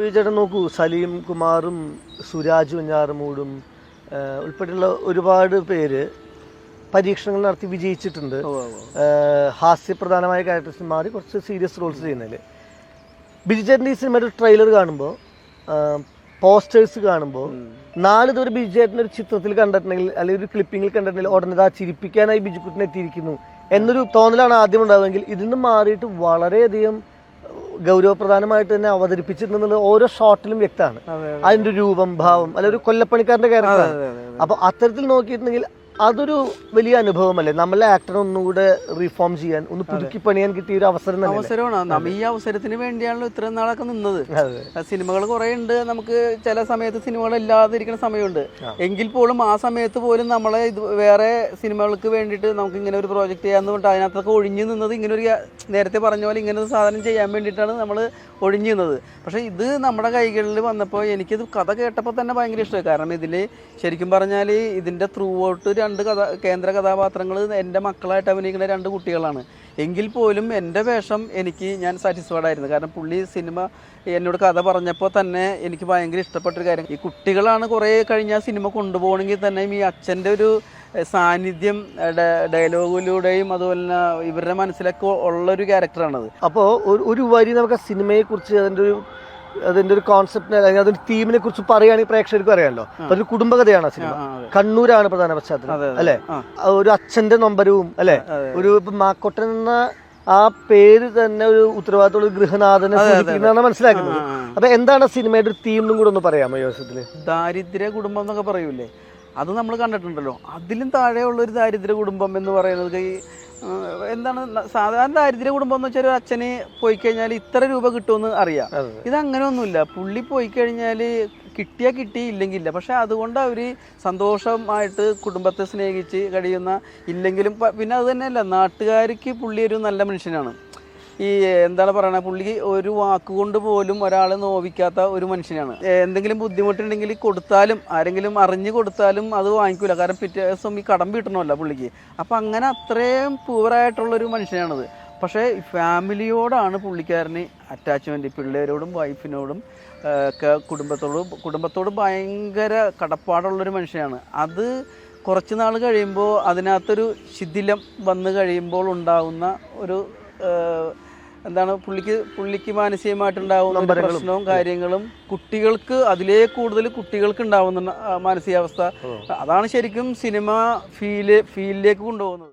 ബിജുചേട്ടൻ നോക്കൂ സലീം കുമാറും സുരാജ് വെഞ്ഞാറമൂടും ഏഹ്, ഉൾപ്പെടെയുള്ള ഒരുപാട് പേര് പരീക്ഷണങ്ങൾ നടത്തി വിജയിച്ചിട്ടുണ്ട്. ഹാസ്യപ്രധാനമായ ക്യാരക്ടേഴ്സ് മാറി കുറച്ച് സീരിയസ് റോൾസ് ചെയ്യുന്നതിൽ ബിജുചേട്ടന്റെ ഈ സിനിമയുടെ ട്രെയിലർ കാണുമ്പോൾ പോസ്റ്റേഴ്സ് കാണുമ്പോൾ നാല് ഇതുവരെ ബിജുചേട്ടന്റെ ഒരു ചിത്രത്തിൽ കണ്ടിട്ടുണ്ടെങ്കിൽ അല്ലെങ്കിൽ ഒരു ക്ലിപ്പിങ്ങിൽ കണ്ടിട്ടുണ്ടെങ്കിൽ ഉടനെ ആ ചിരിപ്പിക്കാനായി ബിജുക്കുട്ടിനെ എത്തിയിരിക്കുന്നു എന്നൊരു തോന്നലാണ് ആദ്യം ഉണ്ടാവുമെങ്കിൽ ഇതിൽ നിന്ന് മാറിയിട്ട് വളരെയധികം ഗൗരവപ്രധാനമായിട്ട് തന്നെ അവതരിപ്പിച്ചിട്ടുണ്ടെന്നുള്ള ഓരോ ഷോട്ടിലും വ്യക്തമാണ്. അതിന്റെ രൂപം ഭാവം അല്ല ഒരു കൊല്ലപ്പണിക്കാരന്റെ കാര്യങ്ങളാണ്. അപ്പൊ അത്തരത്തിൽ നോക്കിയിട്ടുണ്ടെങ്കിൽ അതൊരു വലിയ അനുഭവമല്ലേ? നമ്മളെ ആക്ടറെ ഒന്നുകൂടെ റീഫോം ചെയ്യാൻ ഒന്ന് പുതുക്കി പണിയാൻ കിട്ടിയ ഒരു അവസരം അവസരമാണ്. ഈ അവസരത്തിന് വേണ്ടിയാണല്ലോ ഇത്രയും നാളൊക്കെ നിന്നത്. സിനിമകൾ കുറെ ഉണ്ട്. നമുക്ക് ചില സമയത്ത് സിനിമകൾ ഇല്ലാതിരിക്കുന്ന സമയമുണ്ട്. എങ്കിൽ പോലും ആ സമയത്ത് പോലും നമ്മളെ ഇത് വേറെ സിനിമകൾക്ക് വേണ്ടിയിട്ട് നമുക്ക് ഇങ്ങനെ ഒരു പ്രോജക്റ്റ് ചെയ്യാന്ന് പറഞ്ഞിട്ട് അതിനകത്തൊക്കെ ഒഴിഞ്ഞു നിന്നത് ഇങ്ങനെ ഒരു നേരത്തെ പറഞ്ഞ പോലെ ഇങ്ങനെ ഒരു സാധനം ചെയ്യാൻ വേണ്ടിയിട്ടാണ് നമ്മൾ ഒഴിഞ്ഞു നിന്നത്. പക്ഷേ ഇത് നമ്മുടെ കൈകളിൽ വന്നപ്പോൾ എനിക്കിത് കഥ കേട്ടപ്പോൾ തന്നെ ഭയങ്കര ഇഷ്ടമായി. കാരണം ഇതിൽ ശരിക്കും പറഞ്ഞാൽ ഇതിന്റെ ത്രൂ ഔട്ട് രണ്ട് കഥ കേന്ദ്ര കഥാപാത്രങ്ങൾ എന്റെ മക്കളായിട്ട് അഭിനയിക്കുന്ന രണ്ട് കുട്ടികളാണ്. എങ്കിൽ പോലും എന്റെ വേഷം എനിക്ക് ഞാൻ സാറ്റിസ്ഫൈഡ് ആയിരുന്നു. കാരണം പുള്ളി സിനിമ എന്നോട് കഥ പറഞ്ഞപ്പോൾ തന്നെ എനിക്ക് ഭയങ്കര ഇഷ്ടപ്പെട്ടൊരു കാര്യം. ഈ കുട്ടികളാണ് കുറേ കഴിഞ്ഞ സിനിമ കൊണ്ടുപോകണമെങ്കിൽ തന്നെ ഈ അച്ഛന്റെ ഒരു സാന്നിധ്യം ഡയലോഗിലൂടെയും അതുപോലെ തന്നെ ഇവരുടെ മനസ്സിലൊക്കെ ഉള്ളൊരു ക്യാരക്ടറാണത് അപ്പോൾ ഒരു വരി നമുക്ക് ആ സിനിമയെ കുറിച്ച് അതിന്റെ ഒരു അതിന്റെ ഒരു കോൺസെപ്റ്റിനെ അല്ലെങ്കിൽ അതിന്റെ തീമിനെ കുറിച്ച് പറയുകയാണെങ്കിൽ പ്രേക്ഷകർക്ക് അറിയാമല്ലോ അതൊരു കുടുംബകഥയാണ് ആ സിനിമ. കണ്ണൂരാണ് പ്രധാന പശ്ചാത്തലം. അല്ലെ? ഒരു അച്ഛന്റെ നൊമ്പരവും അല്ലെ? ഒരു മാക്കോട്ടൻ എന്ന ആ പേര് തന്നെ ഒരു ഉത്തരവാദിത്തമുള്ള ഗൃഹനാഥനെ സൂചിപ്പിക്കുന്നതാണ് മനസ്സിലാക്കുന്നത്. അപ്പൊ എന്താണ് സിനിമയുടെ ഒരു തീമിനും കൂടെ ഒന്ന് പറയാമോ യോസത്തിൽ ദാരിദ്ര്യ കുടുംബം എന്നൊക്കെ പറയൂലേ? അത് നമ്മൾ കണ്ടിട്ടുണ്ടല്ലോ. അതിലും താഴെയുള്ള ഒരു ദാരിദ്ര്യ കുടുംബം എന്ന് പറയുന്നത് ഈ എന്താണ് സാധാരണ ദാരിദ്ര്യ കുടുംബം എന്ന് വെച്ചാൽ ഒരു അച്ഛന് പോയി കഴിഞ്ഞാൽ ഇത്ര രൂപ കിട്ടുമെന്ന് അറിയാം. ഇത് അങ്ങനെ ഒന്നുമില്ല പുള്ളി പോയി കഴിഞ്ഞാൽ കിട്ടിയാൽ കിട്ടി ഇല്ലെങ്കില്ല പക്ഷെ അതുകൊണ്ട് അവർ സന്തോഷമായിട്ട് കുടുംബത്തെ സ്നേഹിച്ച് കഴിയുന്ന ഇല്ലെങ്കിലും പിന്നെ അത് തന്നെയല്ല നാട്ടുകാർക്ക് പുള്ളി ഒരു നല്ല മനുഷ്യനാണ്. ഈ എന്താണ് പറയുന്നത് പുള്ളി ഒരു വാക്കുകൊണ്ട് പോലും ഒരാളെ നോവിക്കാത്ത ഒരു മനുഷ്യനാണ്. എന്തെങ്കിലും ബുദ്ധിമുട്ടുണ്ടെങ്കിൽ കൊടുത്താലും ആരെങ്കിലും അറിഞ്ഞു കൊടുത്താലും അത് വാങ്ങിക്കൂല. കാരണം പിറ്റേ ദിവസം ഈ കടം വീട്ടണമല്ല പുള്ളിക്ക്. അപ്പം അങ്ങനെ അത്രയും പൂവറായിട്ടുള്ളൊരു മനുഷ്യനാണത്. പക്ഷേ ഫാമിലിയോടാണ് പുള്ളിക്കാരന് അറ്റാച്ച്മെന്റ് പിള്ളേരോടും വൈഫിനോടും ഒക്കെ കുടുംബത്തോടും കുടുംബത്തോട് ഭയങ്കര കടപ്പാടുള്ളൊരു മനുഷ്യനാണ്. അത് കുറച്ച് നാൾ കഴിയുമ്പോൾ അതിനകത്തൊരു ശിഥിലം വന്നു കഴിയുമ്പോൾ ഉണ്ടാകുന്ന ഒരു എന്താണ് പുള്ളിക്ക് പുള്ളിക്ക് മാനസികമായിട്ടുണ്ടാവുന്ന. പ്രശ്നവും കാര്യങ്ങളും കുട്ടികൾക്ക് അതിലേ കൂടുതൽ കുട്ടികൾക്ക് ഉണ്ടാവുന്ന മാനസികാവസ്ഥ. അതാണ് ശരിക്കും സിനിമ ഫീൽ ഫീലിലേക്ക് കൊണ്ടുപോകുന്നത്.